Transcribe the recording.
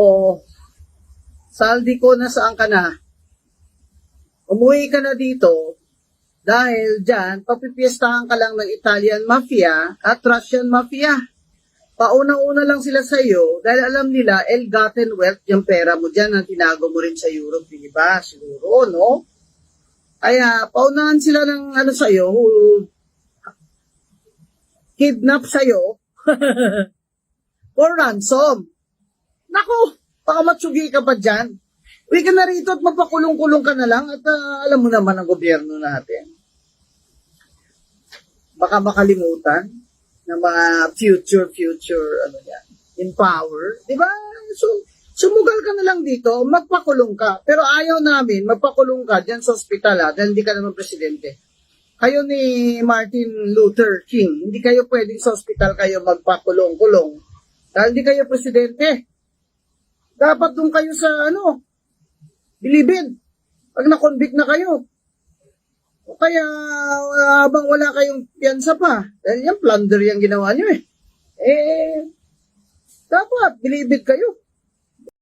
o saldi ko na saan ka na, umuwi ka na dito dahil dyan, papipiestahan ka lang ng Italian Mafia at Russian Mafia. Pauna-una lang sila sa iyo dahil alam nila, ill-gotten wealth yung pera mo dyan ang tinago mo rin sa Europe, di ba? Siguro, no? Kaya, paunahan sila ng ano sa iyo, kidnap sa iyo for ransom. Baka matsugi ka pa dyan. Uwi ka na rito at mapakulong-kulong ka na lang at ah, alam mo naman ang gobyerno natin. Baka makalimutan ng mga future, future, ano yan, in power. Di ba? So, sumugal ka na lang dito, magpakulong ka. Pero ayaw namin, magpakulong ka dyan sa ospital ha, dahil hindi ka naman presidente. Kayo ni Martin Luther King, hindi kayo pwedeng sa ospital kayo magpakulong-kulong. Dahil hindi kayo presidente. Dapat doon kayo sa ano, bilibid. Pag na-convict na kayo. O kaya habang wala kayong piyansa pa. Dahil yan, plunder yung ginawa nyo eh. Eh, dapat bilibid kayo.